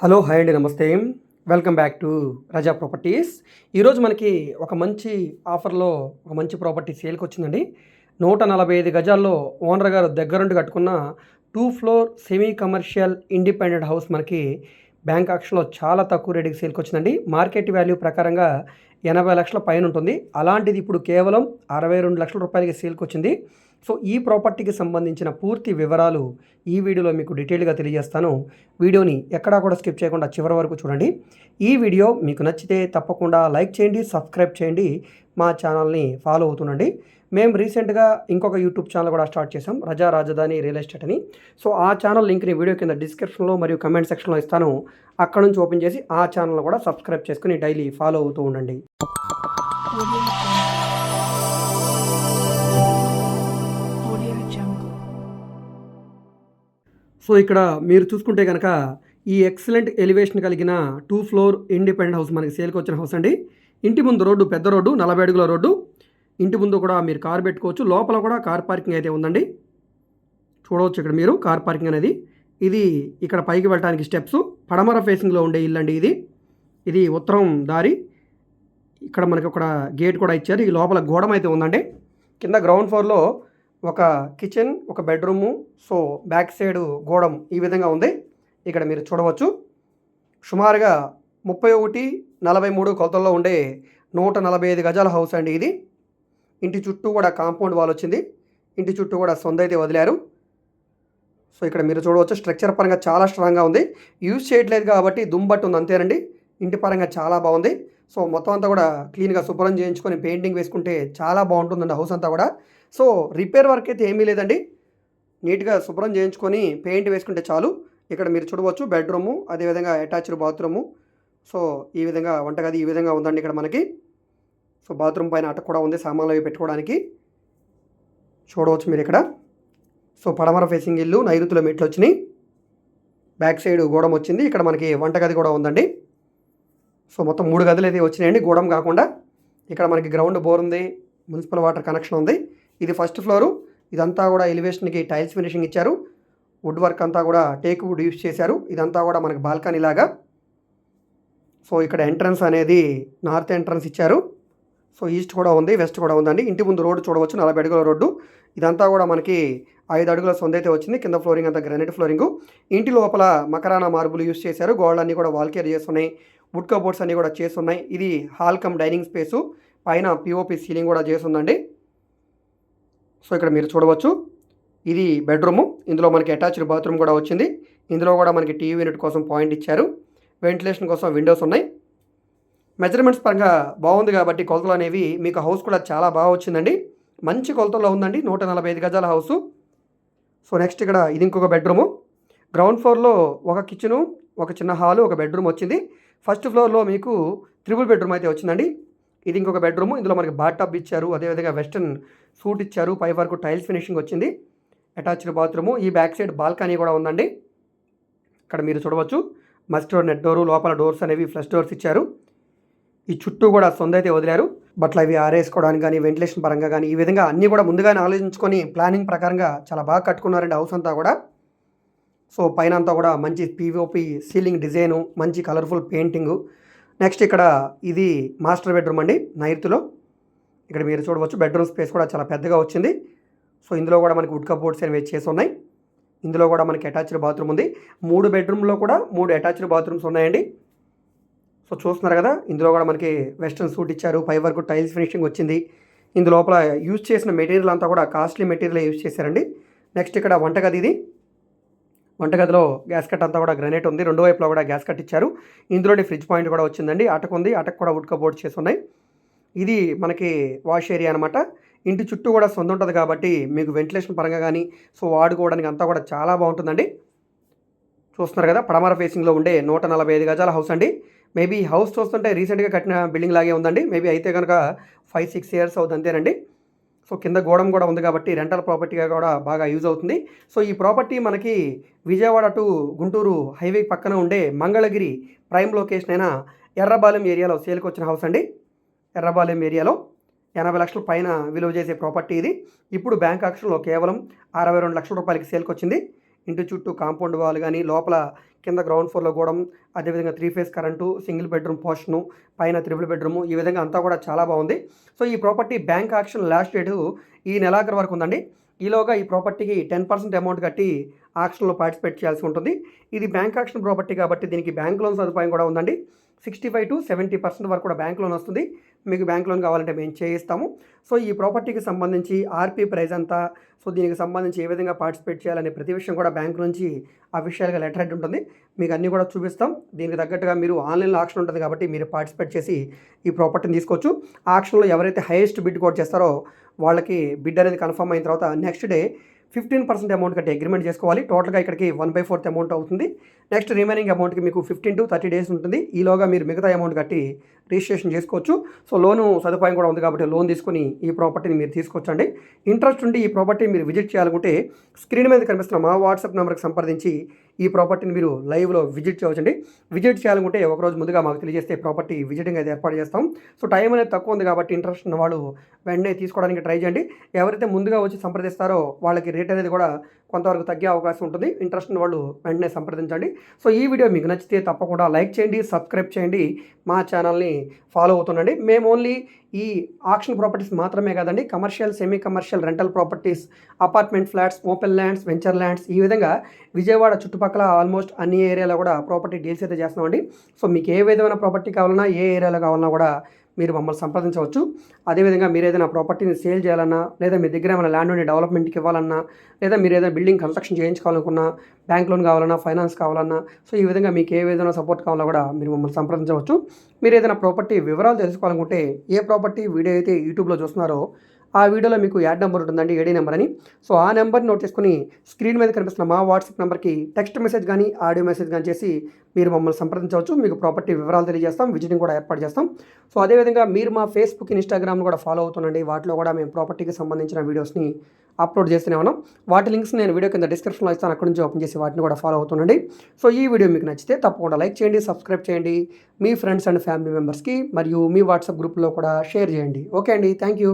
Hello hi అండి నమస్తే. Welcome back to Raza properties. ఈరోజు మనకి ఒక మంచి ఆఫర్లో ఒక మంచి ప్రాపర్టీ సేల్కి వచ్చిందండి. నూట నలభై ఐదు గజాల్లో ఓనర్ గారు దగ్గరుండి కట్టుకున్న two floor semi commercial independent house మనకి బ్యాంక్ ఆక్షన్లో చాలా తక్కువ రేటుకి సేల్కి వచ్చిందండి. మార్కెట్ వాల్యూ ప్రకారంగా ఎనభై లక్షల పైన ఉంటుంది. అలాంటిది ఇప్పుడు కేవలం అరవై రెండు లక్షల రూపాయలకి సేల్కి వచ్చింది. సో ఈ ప్రాపర్టీకి సంబంధించిన పూర్తి వివరాలు ఈ వీడియోలో మీకు డీటెయిల్గా తెలియజేస్తాను. వీడియోని ఎక్కడా కూడా స్కిప్ చేయకుండా చివరి వరకు చూడండి. ఈ వీడియో మీకు నచ్చితే తప్పకుండా లైక్ చేయండి సబ్స్క్రైబ్ చేయండి మా ఛానల్ని ఫాలో అవుతుండండి. మేము రీసెంట్గా ఇంకొక యూట్యూబ్ ఛానల్ కూడా స్టార్ట్ చేసాం రజా రాజధాని రియల్ ఎస్టేట్ అని. సో ఆ ఛానల్ లింక్ని వీడియో కింద డిస్క్రిప్షన్లో మరియు కమెంట్ సెక్షన్లో ఇస్తాను. అక్కడ నుంచి ఓపెన్ చేసి ఆ ఛానల్ కూడా సబ్స్క్రైబ్ చేసుకుని డైలీ ఫాలో అవుతూ ఉండండి. సో ఇక్కడ మీరు చూసుకుంటే కనుక ఈ ఎక్సలెంట్ ఎలివేషన్ కలిగిన టూ ఫ్లోర్ ఇండిపెండెంట్ హౌస్ మనకి సేల్కి వచ్చిన హౌస్ అండి. ఇంటి ముందు రోడ్డు పెద్ద రోడ్డు నలభై అడుగుల రోడ్డు. ఇంటి ముందు కూడా మీరు కార్ పెట్టుకోవచ్చు. లోపల కూడా కార్ పార్కింగ్ అయితే ఉందండి. చూడవచ్చు ఇక్కడ మీరు కార్ పార్కింగ్ అనేది. ఇది ఇక్కడ పైకి వెళ్ళడానికి స్టెప్స్. పడమర ఫేసింగ్లో ఉండే ఇల్లు అండి ఇది. ఇది ఉత్తరం దారి. ఇక్కడ మనకి ఒక గేట్ కూడా ఇచ్చారు. ఈ లోపల గోడం అయితే ఉందండి. కింద గ్రౌండ్ ఫ్లోర్లో ఒక కిచెన్ ఒక bedroom so back side godown ఈ విధంగా ఉంది. ఇక్కడ మీరు చూడవచ్చు. సుమారుగా ముప్పై ఒకటి నలభై మూడు కొలతల్లో ఉండే నూట నలభై ఐదు గజాల హౌస్ అండి ఇది. ఇంటి చుట్టూ కూడా కాంపౌండ్ వాల్ వచ్చింది. ఇంటి చుట్టూ కూడా సొంత అయితే వదిలారు. సో ఇక్కడ మీరు చూడవచ్చు స్ట్రక్చర్ పరంగా చాలా స్ట్రాంగ్గా ఉంది. యూజ్ చేయట్లేదు కాబట్టి దుంబట్టు ఉంది అంతేనండి. ఇంటి పరంగా చాలా బాగుంది. సో మొత్తం అంతా కూడా క్లీన్గా శుభ్రం చేయించుకొని పెయింటింగ్ వేసుకుంటే చాలా బాగుంటుందండి హౌస్ అంతా కూడా. సో రిపేర్ వర్క్ అయితే ఏమీ లేదండి. నీట్గా శుభ్రం చేయించుకొని పెయింట్ వేసుకుంటే చాలు. ఇక్కడ మీరు చూడవచ్చు బెడ్రూము అదేవిధంగా అటాచ్డ్ బాత్రూము. సో ఈ విధంగా వంటగది ఈ విధంగా ఉందండి ఇక్కడ మనకి. సో బాత్రూమ్ పైన అటక కూడా ఉంది సామాన్లు అవి పెట్టుకోవడానికి. చూడవచ్చు మీరు ఇక్కడ. సో పడమర ఫేసింగ్ ఇల్లు నైరుతుల మెట్లు వచ్చినాయి. బ్యాక్ సైడ్ గోడం వచ్చింది ఇక్కడ మనకి వంటగది కూడా ఉందండి. సో మొత్తం మూడు గదులు అయితే వచ్చినాయండి. గోడం కాకుండా ఇక్కడ మనకి గ్రౌండ్ బోర్ ఉంది మున్సిపల్ వాటర్ కనెక్షన్ ఉంది. ఇది ఫస్ట్ ఫ్లోరు. ఇదంతా కూడా ఎలివేషన్కి టైల్స్ ఫినిషింగ్ ఇచ్చారు. వుడ్ వర్క్ అంతా కూడా టేక్ వుడ్ యూస్ చేశారు. ఇదంతా కూడా మనకి బాల్కనీ లాగా. సో ఇక్కడ ఎంట్రన్స్ అనేది నార్త్ ఎంట్రన్స్ ఇచ్చారు. సో ఈస్ట్ కూడా ఉంది వెస్ట్ కూడా ఉందండి. ఇంటి ముందు రోడ్డు చూడవచ్చు నలభై అడుగుల రోడ్డు. ఇదంతా కూడా మనకి ఐదు అడుగుల సొంత అయితే వచ్చింది. కింద ఫ్లోరింగ్ అంతా గ్రానైట్ ఫ్లోరింగ్ ఇంటి లోపల మకరానా మార్బుల్ యూస్ చేశారు. గోడలన్నీ కూడా వాల్ కేర్ చేస్తున్నాయి. వుడ్ బోర్డ్స్ అన్నీ కూడా చేస్తున్నాయి. ఇది హాల్ కమ్ డైనింగ్ స్పేసు. పైన పిఓపి సీలింగ్ కూడా చేస్తుందండి. సో ఇక్కడ మీరు చూడవచ్చు. ఇది బెడ్రూము. ఇందులో మనకి అటాచ్డ్ బాత్రూమ్ కూడా వచ్చింది. ఇందులో కూడా మనకి టీవీ యూనిట్ కోసం పాయింట్ ఇచ్చారు. వెంటిలేషన్ కోసం విండోస్ ఉన్నాయి. మెజర్మెంట్స్ పరంగా బాగుంది కాబట్టి కొలతలు అనేవి మీకు హౌస్ కూడా చాలా బాగా వచ్చిందండి. మంచి కొలతల్లో ఉందండి. నూట నలభై ఐదు గజాల హౌసు. సో నెక్స్ట్ ఇక్కడ ఇది ఇంకొక బెడ్రూము. గ్రౌండ్ ఫ్లోర్లో ఒక కిచెను ఒక చిన్న హాలు ఒక బెడ్రూమ్ వచ్చింది. ఫస్ట్ ఫ్లోర్లో మీకు త్రిబుల్ బెడ్రూమ్ అయితే వచ్చిందండి. ఇది ఇంకొక బెడ్రూమ్. ఇందులో మనకి బాత్ టబ్ ఇచ్చారు. అదేవిధంగా వెస్టర్న్ సూట్ ఇచ్చారు. పై వరకు టైల్స్ ఫినిషింగ్ వచ్చింది. Attached bathroom. ఈ బ్యాక్ సైడ్ బాల్కనీ కూడా ఉందండి. ఇక్కడ మీరు చూడవచ్చు. మస్ట్ డోర్ నెట్ డోరు లోపల డోర్స్ అనేవి ఫ్లష్ డోర్స్ ఇచ్చారు. ఈ చుట్టూ కూడా సొంత అయితే వదిలారు. బట్లు అవి ఆరేసుకోవడానికి కానీ వెంటిలేషన్ పరంగా కానీ ఈ విధంగా అన్నీ కూడా ముందుగానే ఆలోచించుకొని ప్లానింగ్ ప్రకారంగా చాలా బాగా కట్టుకున్నారండి హౌస్ అంతా కూడా. సో పైన అంతా కూడా మంచి పీఓపి సీలింగ్ డిజైను మంచి కలర్ఫుల్ పెయింటింగు. నెక్స్ట్ ఇక్కడ ఇది మాస్టర్ బెడ్రూమ్ అండి నైరుతిలో. ఇక్కడ మీరు చూడవచ్చు బెడ్రూమ్ స్పేస్ కూడా చాలా పెద్దగా వచ్చింది. సో ఇందులో కూడా మనకి వుడ్ కబోర్డ్స్ అనేవి చేసి ఉన్నాయి. ఇందులో కూడా మనకి అటాచ్డ్ బాత్రూమ్ ఉంది. మూడు బెడ్రూమ్లో కూడా మూడు అటాచ్డ్ బాత్రూమ్స్ ఉన్నాయండి. సో చూస్తున్నారు కదా ఇందులో కూడా మనకి వెస్ట్రన్ సూట్ ఇచ్చారు. పై వరకు టైల్స్ ఫినిషింగ్ వచ్చింది. ఇందు లోపల యూజ్ చేసిన మెటీరియల్ అంతా కూడా కాస్ట్లీ మెటీరియల్ యూజ్ చేశారండి. నెక్స్ట్ ఇక్కడ వంటగది ఇది. వంటగదిలో గ్యాస్ కట్ అంతా కూడా గ్రనేట్ ఉంది. రెండు వైపులా కూడా గ్యాస్ కట్ ఇచ్చారు. ఇందులోని ఫ్రిడ్జ్ పాయింట్ కూడా వచ్చిందండి. అటకు ఉంది. అటకు కూడా ఉడ్క బోర్డ్ చేసి ఉన్నాయి. ఇది మనకి వాష్ ఏరియా అనమాట ఇంటి చుట్టూ కూడా సొంత ఉంటుంది కాబట్టి మీకు వెంటిలేషన్ పరంగా కానీ సో వాడుకోవడానికి అంతా కూడా చాలా బాగుంటుందండి. చూస్తున్నారు కదా పడమర ఫేసింగ్లో ఉండే నూట నలభై ఐదు గజాల హౌస్ అండి. మేబీ హౌస్ చూస్తుంటే రీసెంట్గా కట్టిన బిల్డింగ్ లాగే ఉందండి. మేబీ అయితే కనుక ఫైవ్ సిక్స్ ఇయర్స్ అవుతుంది అంతేనండి. సో కింద గోడం కూడా ఉంది కాబట్టి రెంటల్ ప్రాపర్టీగా కూడా బాగా యూజ్ అవుతుంది. సో ఈ ప్రాపర్టీ మనకి విజయవాడ టు గుంటూరు హైవే పక్కన ఉండే మంగళగిరి ప్రైమ్ లొకేషన్ అయిన ఎర్రబాలెం ఏరియాలో సేల్కి వచ్చిన హౌస్ అండి. ఎర్రబాలెం ఏరియాలో ఎనభై లక్షల పైన విలువ చేసే ప్రాపర్టీ ఇది. ఇప్పుడు బ్యాంక్ ఆక్షన్లో కేవలం అరవై రెండు లక్షల రూపాయలకి సేల్కి వచ్చింది. ఇంటి చుట్టూ కాంపౌండ్ వాల్ కానీ లోపల కింద గ్రౌండ్ ఫ్లోర్లో కూడా అదేవిధంగా three phase current single bedroom portion పైన త్రిబుల్ బెడ్రూము ఈ విధంగా అంతా కూడా చాలా బాగుంది. సో ఈ property bank auction last date ఈ నెలాఖరు వరకు ఉందండి. ఈలోగా ఈ ప్రాపర్టీకి టెన్ పర్సెంట్ అమౌంట్ కట్టి ఆక్షన్లో పార్టిసిపేట్ చేయాల్సి ఉంటుంది. ఇది బ్యాంక్ ఆక్షన్ ప్రాపర్టీ కాబట్టి దీనికి బ్యాంక్ లోన్ సదుపాయం కూడా ఉందండి. Sixty five to seventy percent వరకు కూడా బ్యాంక్ లోన్ వస్తుంది. మీకు బ్యాంక్ లోన్ కావాలంటే మేము చేయిస్తాము. సో ఈ ప్రాపర్టీకి సంబంధించి ఆర్పీ ప్రైస్ అంతా సో దీనికి సంబంధించి ఏ విధంగా పార్టిసిపేట్ చేయాలనే ప్రతి విషయం కూడా బ్యాంక్ నుంచి అఫీషియల్గా లెటర్ హెడ్ ఉంటుంది. మీకు అన్నీ కూడా చూపిస్తాం. దీనికి తగ్గట్టుగా మీరు ఆన్లైన్లో ఆక్షన్ ఉంటుంది కాబట్టి మీరు పార్టిసిపేట్ చేసి ఈ ప్రాపర్టీని తీసుకోవచ్చు. ఆక్షన్లో ఎవరైతే హైయెస్ట్ బిడ్ కోట్ చేస్తారో వాళ్ళకి బిడ్ అనేది కన్ఫర్మ్ అయిన తర్వాత next day fifteen percent amount కట్టి అగ్రిమెంట్ చేసుకోవాలి. టోటల్గా ఇక్కడికి వన్ బై ఫోర్త్ అమౌంట్ అవుతుంది. నెక్స్ట్ రిమైనింగ్ అమౌంట్కి మీకు ఫిఫ్టీన్ టు థర్టీ డేస్ ఉంటుంది. ఈలోగా మీరు మిగతా అమౌంట్ కట్టి రిజిస్ట్రేషన్ చేసుకోవచ్చు. సో లోను సదుపాయం కూడా ఉంది కాబట్టి లోన్ తీసుకుని ఈ ప్రాపర్టీని మీరు తీసుకొచ్చండి ఇంట్రెస్ట్ ఉండి ఈ ప్రాపర్టీ మీరు విజిట్ చేయాలనుకుంటే స్క్రీన్ మీద కనిపిస్తున్న మా వాట్సాప్ నెంబర్కి సంప్రదించి ఈ ప్రాపర్టీని మీరు లైవ్లో విజిట్ చేయవచ్చండి. విజిట్ చేయాలనుకుంటే ఒకరోజు ముందుగా మాకు తెలియజేస్తే ప్రాపర్టీ విజిటింగ్ అయితే ఏర్పాటు చేస్తాం. సో టైం అనేది తక్కువ ఉంది కాబట్టి ఇంట్రెస్ట్ ఉన్న వాళ్ళు వెంటనే తీసుకోవడానికి ట్రై చేయండి. ఎవరైతే ముందుగా వచ్చి సంప్రదిస్తారో వాళ్ళకి రేట్ అనేది కూడా కొంతవరకు తగ్గే అవకాశం ఉంటుంది. ఇంట్రెస్ట్ ఉన్న వాళ్ళు వెంటనే సంప్రదించండి. సో ఈ వీడియో మీకు నచ్చితే తప్పకుండా లైక్ చేయండి సబ్స్క్రైబ్ చేయండి. మా ఛానల్ని ఫాలో అవుతుండండి. మేము ఓన్లీ ఈ ఆక్షన్ ప్రాపర్టీస్ మాత్రమే కాదండి. Commercial semi commercial rental properties apartment flats open lands venture lands ఈ విధంగా విజయవాడ చుట్టుపక్కల ఆల్మోస్ట్ అన్ని ఏరియాలో కూడా ప్రాపర్టీ డీల్స్ అయితే చేస్తున్నామండి. సో మీకు ఏ విధమైన ప్రాపర్టీ కావాలన్నా ఏ ఏరియాలో కావాలన్నా కూడా మీరు మమ్మల్ని సంప్రదించవచ్చు. అదేవిధంగా మీరు ఏదైనా ప్రాపర్టీని సేల్ చేయాలన్నా లేదా మీ దగ్గర ఏమైనా ల్యాండ్ ఉండి డెవలప్మెంట్కి ఇవ్వాలన్నా లేదా మీరు ఏదైనా బిల్డింగ్ కన్స్ట్రక్షన్ చేయించుకోవాలనుకున్నా బ్యాంక్ లోన్ కావాలన్నా ఫైనాన్స్ కావాలన్నా సో ఈ విధంగా మీకు ఏ విధంగా సపోర్ట్ కావాలన్నా కూడా మీరు మమ్మల్ని సంప్రదించవచ్చు. మీరు ఏదైనా ప్రాపర్టీ వివరాలు తెలుసుకోవాలనుకుంటే ఏ ప్రాపర్టీ వీడియో అయితే యూట్యూబ్లో చూస్తున్నారో ఆ వీడియోలో మీకు యాడ్ నెంబర్ ఉంటుందండి ఏడీ నెంబర్ అని. సో ఆ నెంబర్ నోట్ చేసుకుని స్క్రీన్ మీద కనిపిస్తున్న మా వాట్సాప్ నెంబర్కి టెక్స్ట్ మెసేజ్ కానీ ఆడియో మెసేజ్ కానీ చేసి మీరు మమ్మల్ని సంప్రదించవచ్చు. మీకు ప్రాపర్టీ వివరాలు తెలియజేస్తాం విజిటింగ్ కూడా ఏర్పాటు చేస్తాం. సో అదేవిధంగా మీరు మా ఫేస్బుక్ ఇన్స్టాగ్రామ్ కూడా ఫాలో అవుతుండండి వాటిలో కూడా మేము ప్రాపర్టీకి సంబంధించిన వీడియోస్ని అప్లోడ్ చేస్తూనే ఉన్నాం. వాటి లింక్స్ నేను వీడియో కింద డిస్క్రిప్షన్లో ఇస్తాను. అక్కడి నుంచి ఓపెన్ చేసి వాటిని కూడా ఫాలో అవుతుండండి సో ఈ వీడియో మీకు నచ్చితే తప్పకుండా లైక్ చేయండి సబ్స్క్రైబ్ చేయండి. మీ ఫ్రెండ్స్ అండ్ ఫ్యామిలీ మెంబర్స్కి మరియు మీ వాట్సాప్ గ్రూప్లో కూడా షేర్ చేయండి. ఓకే అండి. Thank you.